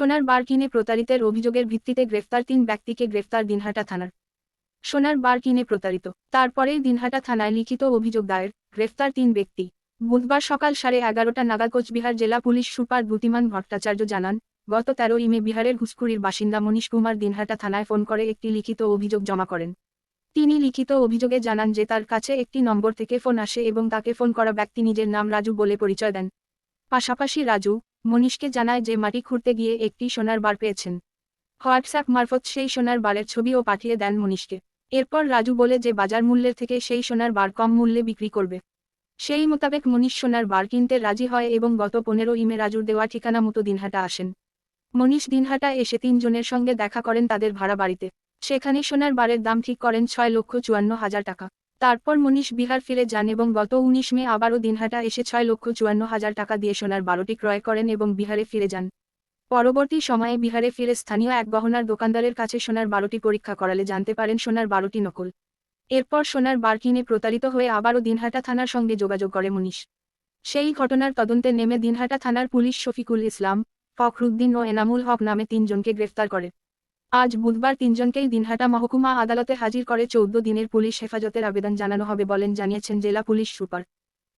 সোনার বার কিনে প্রতারিতের অভিযোগের ভিত্তিতে গ্রেফতার তিন ব্যক্তিকে গ্রেফতার দিনহাটা থানার। সোনার বার কিনে প্রতারিত। তারপরেই দিনহাটা থানায় লিখিত অভিযোগ দায়ের, গ্রেফতার তিন ব্যক্তি। বুধবার সকাল সাড়ে এগারোটা নাগাদ কোচবিহার জেলা পুলিশ সুপার দ্যুতিমান ভট্টাচার্য জানান, গত তেরো ইমে বিহারের ঘুসকুড়ির বাসিন্দা মনীষ কুমার দিনহাটা থানায় ফোন করে একটি লিখিত অভিযোগ জমা করেন। তিনি লিখিত অভিযোগে জানান যে তার কাছে একটি নম্বর থেকে ফোন আসে এবং তাকে ফোন করা ব্যক্তি নিজের নাম রাজু বলে পরিচয় দেন। পাশাপাশি রাজু মনীষকে জানায় যে মাটি খুঁড়তে গিয়ে একটি সোনার বার পেয়েছেন। হোয়াটসঅ্যাপ মারফত সেই সোনার বারের ছবিও পাঠিয়ে দেন মনীষকে। এরপর রাজু বলে যে বাজার মূল্যের থেকে সেই সোনার বার কম মূল্যে বিক্রি করবে। সেই মোতাবেক মনীষ সোনার বার কিনতে রাজি হয় এবং গত পনেরো ইমে রাজুর দেওয়া ঠিকানা মতো দিনহাটা আসেন। মনীষ দিনহাটা এসে তিনজনের সঙ্গে দেখা করেন তাদের ভাড়া বাড়িতে। সেখানে সোনার বারের দাম ঠিক করেন ছয় লক্ষ চুয়ান্ন হাজার টাকা। তারপর মনীষ বিহার ফিরে যান এবং গত উনিশ মে আবারও দিনহাটা এসে ছয় লক্ষ চুয়ান্ন হাজার টাকা দিয়ে সোনার বারোটি ক্রয় করেন এবং বিহারে ফিরে যান। পরবর্তী সময়ে বিহারে ফিরে স্থানীয় এক গহনার দোকানদারের কাছে সোনার বারোটি পরীক্ষা করালে জানতে পারেন সোনার বারোটি নকল। এরপর সোনার বার কিনে প্রতারিত হয়ে আবারও দিনহাটা থানার সঙ্গে যোগাযোগ করে মনীষ সেই ঘটনার তদন্তে নেমে দিনহাটা থানার পুলিশ শফিকুল ইসলাম, ফখরুদ্দিন ও এনামুল হক নামে তিনজনকে গ্রেফতার করে। আজ বুধবার তিনজনকেই দিনহাটা মহকুমা আদালতে হাজির করে চৌদ্দ দিনের পুলিশ হেফাজতের আবেদন জানানো হবে বলেন জানিয়েছেন জেলা পুলিশ সুপার।